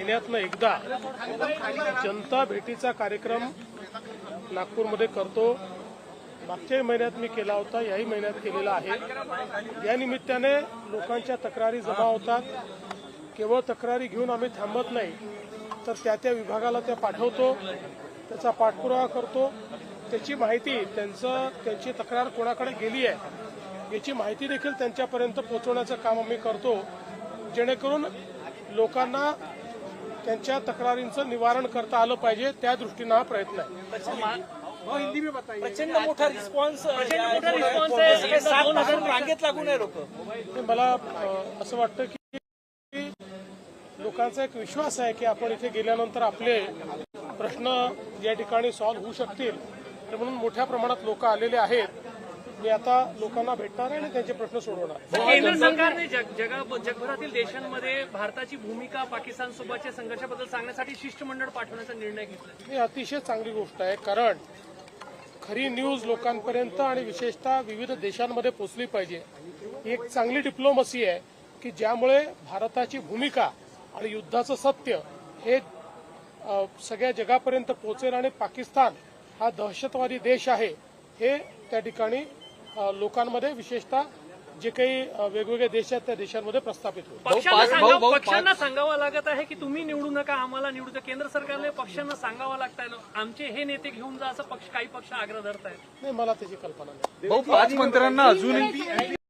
महिन्यातनं एकदा जनता भेटीचा कार्यक्रम नागपूरमध्ये करतो. मागच्याही महिन्यात मी केला होता याही महिन्यात केलेला आहे. या निमित्ताने लोकांच्या तक्रारी जमा होतात. केवळ तक्रारी घेऊन आम्ही थांबत नाही तर त्या त्या विभागाला त्या पाठवतो त्याचा पाठपुरावा करतो. त्याची माहिती त्यांचं त्यांची तक्रार कोणाकडे गेली आहे याची माहिती देखील त्यांच्यापर्यंत पोहोचवण्याचं काम आम्ही करतो. जेणेकरून लोकांना त्यांच्या तक्रारींचं निवारण करता आलं पाहिजे त्या दृष्टीनं हा प्रयत्न आहे. प्रचंड मोठा रिस्पॉन्स मोठा तासांत रांगेत लागून आहे लोक. ते मला असं वाटतं की लोकांचा एक विश्वास आहे की आपण इथे गेल्यानंतर आपले प्रश्न या ठिकाणी सॉल्व्ह होऊ शकतील. तर म्हणून मोठ्या प्रमाणात लोक आलेले आहेत. मी आता लोकांना भेटणार आहे आणि त्यांचे प्रश्न सोडवणार केंद्र सरकारने जग- जगा जगभरातील देशांमध्ये भारताची भूमिका पाकिस्तान सोबतच्या संघर्षाबद्दल सांगण्यासाठी शिष्टमंडळ पाठवण्याचा निर्णय घेतला. ही अतिशय चांगली गोष्ट आहे कारण खरी न्यूज लोकांपर्यंत आणि विशेषतः विविध देशांमध्ये पोचली पाहिजे. ही एक चांगली डिप्लोमसी आहे की ज्यामुळे भारताची भूमिका आणि युद्धाचं सत्य हे अ, सगळ्या जगापर्यंत पोहोचेल आणि पाकिस्तान हा दहशतवादी देश आहे हे त्या ठिकाणी लोकांमध्ये विशेषतः जे काही अ, वेगवेगळे देश आहेत त्या देशांमध्ये प्रस्थापित होईल. पक्षांना सांगा- पक्षांना सांगावं लागत आहे की तुम्ही निवडू नका आम्हाला निवडू नका. केंद्र सरकारने पक्षांना सांगावं लागत आहे आमचे हे नेते घेऊन जा असं पक्ष काही पक्ष आग्रह धरत आहेत नाही मला त्याची कल्पना नाही. पाच मंत्र्यांना अजूनही